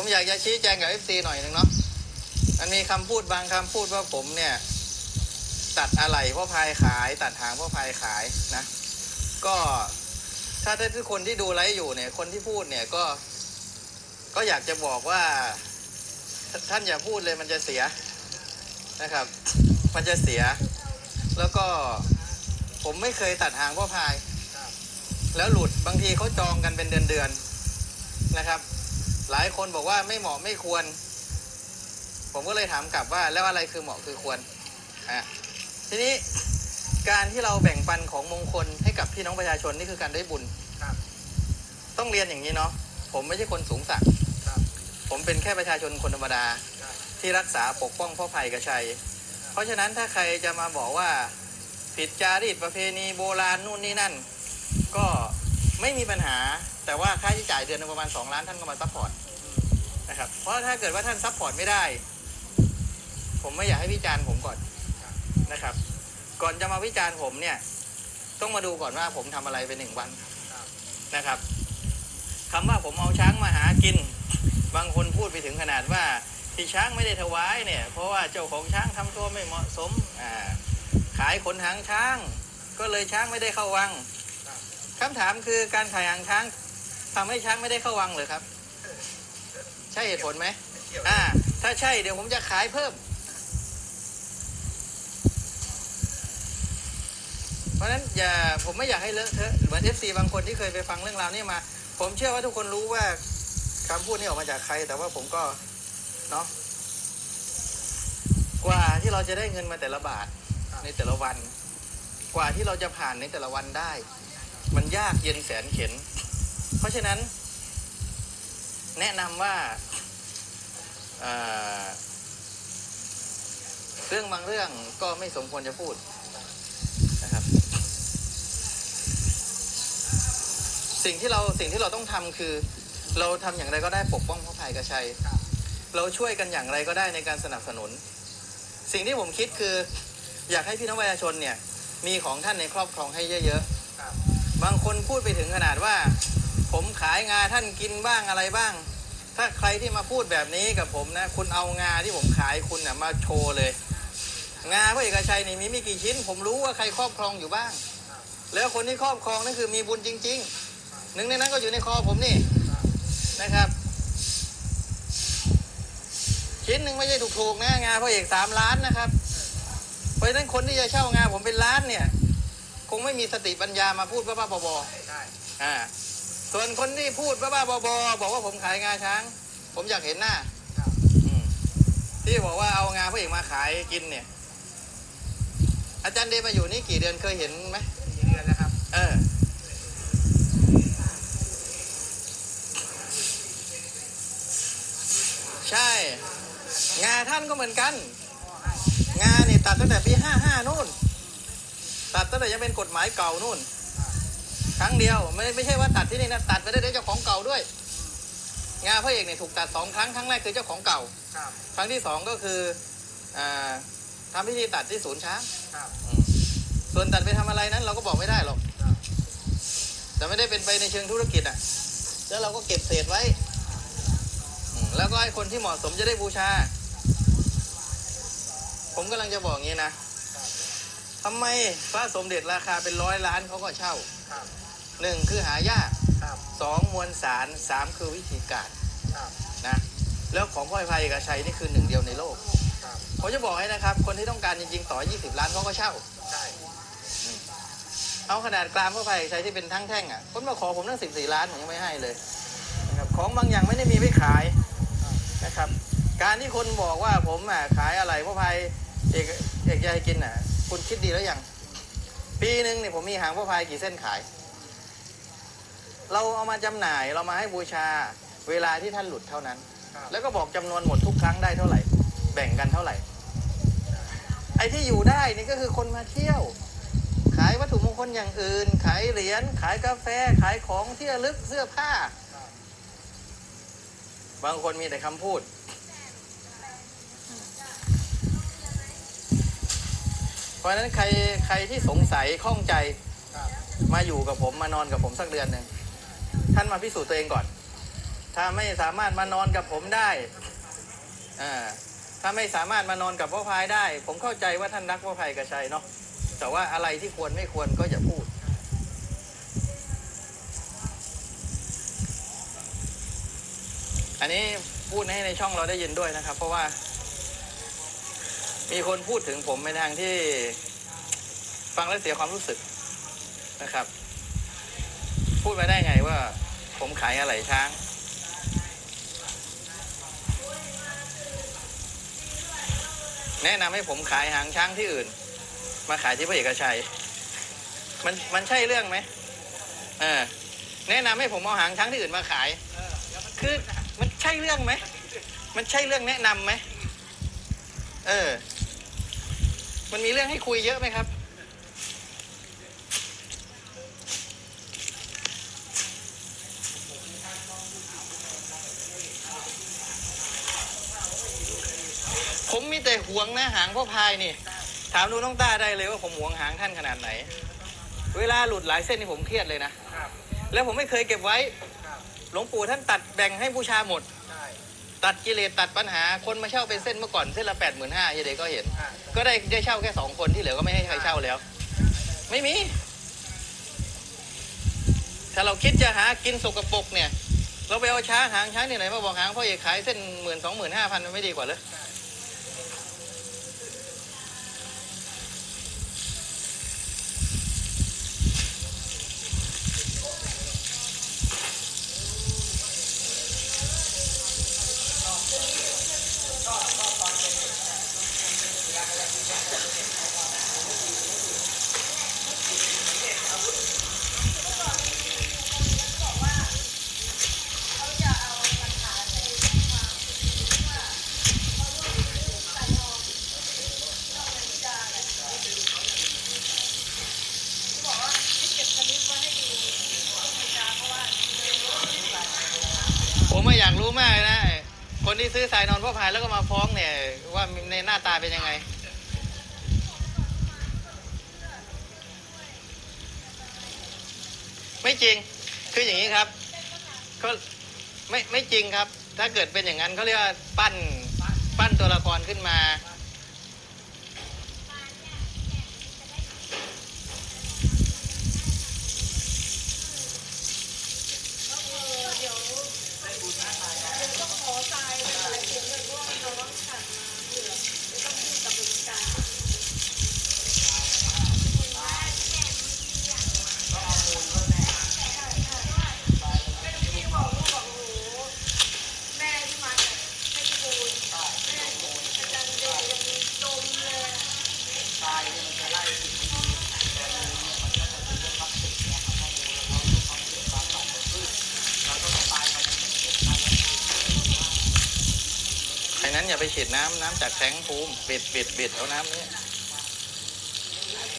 ผมอยากจะชี้แจงกับเอฟซีหน่อยหนึ่งเนาะมันมีคำพูดบางคำพูดว่าผมเนี่ย ตัดอะไหล่เพ่อพายขาย ตัดหางเพ่อพายขายนะ ก็ถ้าถ้านทุกคนที่ดูไลฟ์อยู่เนี่ย คนที่พูดเนี่ยก็ ก็อยากจะบอกว่า ท่านอย่าพูดเลยมันจะเสียนะครับ มันจะเสีย แล้วก็ผมไม่เคยตัดหางพ่อพาย แล้วหลุดบางทีเขาจองกันเป็นเดือนเดือนๆนะครับ หลายคนบอกว่าไม่เหมาะไม่ควร ผมก็เลยถามกลับว่าแล้วอะไรคือเหมาะคือควรอะทีนี้การที่เราแบ่งปันของมงคลให้กับพี่น้องประชาชนนี่คือการได้บุญครับ ต้องเรียนอย่างนี้เนาะผมไม่ใช่คนสูงสักดิ์ครับผมเป็นแค่ประชาชนคนธรรมดา ครับ ที่รักษาปกป้องพ่อภัยกระชัย เพราะฉะนั้นถ้าใครจะมาบอกว่าผิดจารีตประเพณีโบราณนู่นนี่นั่น ก็ไม่มีปัญหา แต่ว่าค่าใช้จ่ายเดือนประมาณ 2 ล้านท่านก็มาซัพพอร์ตนะครับเพราะถ้าเกิดว่าท่านซัพพอร์ตไม่ได้ ผมไม่อยากให้วิจารณ์ผมก่อนนะครับ ก่อนจะมาวิจารณ์ผมเนี่ย ต้องมาดูก่อนว่าผมทำอะไรไปหนึ่งวันนะครับคำว่าผมเอาช้างมาหากิน บางคนพูดไปถึงขนาดว่าที่ช้างไม่ได้ถวายเนี่ย เพราะว่าเจ้าของช้างทำตัวไม่เหมาะสมอ่าขายขนหางช้าง ก็เลยช้างไม่ได้เข้าวังคำถามคือการขายหางช้าง ทำให้ช้างไม่ได้เข้าวังเหรือครับ ใช่เหตุผลไหมอ่า ถ้าใช่เดี๋ยวผมจะขายเพิ่ม เพราะนั้นอย่าผมไม่อยากให้เลอะเทอะเหมือนเอฟซีบางคนที่เคยไปฟังเรื่องราวนี้มา ผมเชื่อว่าทุกคนรู้ว่าคำพูดนี้ออกมาจากใคร แต่ว่าผมก็เนาะกว่าที่เราจะได้เงินมาแต่ละบาทในแต่ละวัน กว่าที่เราจะผ่านในแต่ละวันได้ มันยากเย็นแสนเข็น เพราะฉะนั้นแนะนำว่าเรื่องบางเรื่องก็ไม่สมควรจะพูดนะครับ สิ่งที่เราสิ่งที่เราต้องทำคือ เราทำอย่างไรก็ได้ปกป้องพระภัยกระชัย เราช่วยกันอย่างไรก็ได้ในการสนับสนุน สิ่งที่ผมคิดคือ อยากให้พี่น้องประชาชนเนี่ยมีของท่านในครอบครองให้เยอะๆบางคนพูดไปถึงขนาดว่า ผมขายงาท่านกินบ้างอะไรบ้าง ถ้าใครที่มาพูดแบบนี้กับผมนะ คุณเอางาที่ผมขายคุณนะมาโชว์เลย งาพระเอกชัยนี่มีไม่กี่ชิ้น ผมรู้ว่าใครครอบครองอยู่บ้าง แล้วคนที่ครอบครองนั่นคือมีบุญจริง ๆ หนึ่งในนั้นก็อยู่ในคอผมนี่นะครับ ชิ้นหนึ่งไม่ใช่ถูกๆนะงาพระเอกสามล้านนะครับเพราะฉะนั้นคนที่จะเช่างาผมเป็นล้านเนี่ย คงไม่มีสติปัญญามาพูดบ้าๆบอใช่ๆอ่า ส่วนคนที่พูดบ้าๆบอๆบอกว่าผมขายงาช้าง ผมอยากเห็นหน้าครับอืมที่บอกว่าเอางาพระเอกมาขายกินเนี่ย อาจารย์เดชมาอยู่นี่กี่เดือนเคยเห็นไหมสี่เดือนแล้วครับ เออใช่ งาท่านก็เหมือนกันพ่อให้งาเนี่ยตัดตั้งแต่ปีห้าห้านู่น ตัดตั้งแต่ยังเป็นกฎหมายเก่านู่น ครั้งเดียวไม่ไม่ใช่ว่าตัดที่นี่นะตัดไปได้เจ้าของเก่าด้วย งาพระเอกเนี่ยถูกตัดสองครั้งครั้งแรกคือเจ้าของเก่าครับครั้งที่สองก็คืออ่าทำพิธีตัดที่ศูนย์ช้างครับส่วนตัดไปทำอะไรนั้น เราก็บอกไม่ได้หรอกครับแต่ไม่ได้เป็นไปในเชิงธุรกิจอะ แล้วเราก็เก็บเศษไว้อืมแล้วก็ให้คนที่เหมาะสมจะได้บูชา ผมกำลังจะบอกงี้นะทำไมพระสมเด็จราคาเป็นร้อยล้านเขาก็เช่าครับ หนึ่งคือหายากครับสองมวลสารสามคือวิธีการครับนะแล้วของพ่อภัยเอกชัยนี่คือหนึ่งเดียวในโลกครับผมจะบอกให้นะครับ คนที่ต้องการจริงๆ ต่อ 20 ล้านเขาก็เช่า ใช่เอาขนาดกลางพ่อภัยใช้ที่เป็นทั้งแท่งอะคนมาขอผมตั้ง14 ล้านผมยังไม่ให้เลยนะครับของบางอย่างไม่ได้มีไว้ขายนะครับ การที่คนบอกว่าผมอะขายอะไรพ่อภัยเอกเอกยายกินอะ คุณคิดดีแล้วยังปีหนึ่งเนี่ยผมมีหางพ่อภัยกี่เส้นขาย เราเอามาจำหน่ายเรามาให้บูชาเวลาที่ท่านหลุดเท่านั้นครับแล้วก็บอกจำนวนหมดทุกครั้งได้เท่าไหร่ แบ่งกันเท่าไหร่ ไอ้ที่อยู่ได้นี่ก็คือคนมาเที่ยว ขายวัตถุมงคลอย่างอื่น ขายเหรียญขายกาแฟขายของที่ระลึกเสื้อผ้าครับบางคนมีแต่คำพูดเพราะฉะนั้นใครใครที่สงสัยข้องใจครับมาอยู่กับผมมานอนกับผมสักเดือนหนึ่ง ท่านมาพิสูจน์ตัวเองก่อน ถ้าไม่สามารถมานอนกับผมได้อ่าถ้าไม่สามารถมานอนกับพ่อพายได้ ผมเข้าใจว่าท่านรักพ่อพายกระชัยเนาะแต่ว่าอะไรที่ควรไม่ควรก็อย่าพูด อันนี้พูดให้ในช่องเราได้ยินด้วยนะครับ เพราะว่า มีคนพูดถึงผมในทางที่ฟังแล้วเสียความรู้สึกนะครับ พูดมาได้ไงว่า ผมขายอะไรช้าง แนะนำให้ผมขายหางช้างที่อื่น มาขายที่พระเอกชัย มันมันใช่เรื่องไหมเออแนะนำให้ผมเอาหางช้างที่อื่นมาขายคือมันใช่เรื่องไหม มันใช่เรื่องแนะนำไหม เออ มันมีเรื่องให้คุยเยอะไหมครับ ผมมีแต่ห่วงนะหางพ่อพายนี่ ถามดูน้องต้าได้เลยว่าผมห่วงหางท่านขนาดไหน เวลาหลุดหลายเส้นนี่ผมเครียดเลยนะแล้วผมไม่เคยเก็บไว้หลวงปู่ท่านตัดแบ่งให้บูชาหมดตัดกิเลสตัดปัญหาคนมาเช่าเป็นเส้นเมื่อก่อนเส้นละแปดหมื่นห้าเยเด็กก็เห็น ก็ได้ได้เช่าแค่สองคนที่เหลือก็ไม่ให้ใครเช่าแล้ว ไม่มี ถ้าเราคิดจะหากินสกปรกเนี่ย เราไปเอาช้างหางช้างที่ไหนมาบอกหางพ่อเอกขายเส้นหมื่นสองหมื่นห้าพันมันไม่ดีกว่าเหร ผมไม่อยากรู้มากเลยนะ คนที่ซื้อสายนอนพ่อพายแล้วก็มาฟ้องเนี่ย ว่าในหน้าตาเป็นยังไง ไม่จริงคืออย่างนี้ครับก็ไม่ไม่จริงครับ ถ้าเกิดเป็นอย่างนั้นเขาเรียกว่าปั้นปั้นตัวละครขึ้นมา แม่ที่มาจากเพชรบูรณ์แม่อาจารย์เดชยังจมเลย ดังนั้น อย่าไปฉีดน้ำน้ำจากแทงภูมิบิดเบ็ดเบ็ดเอาน้ำนี้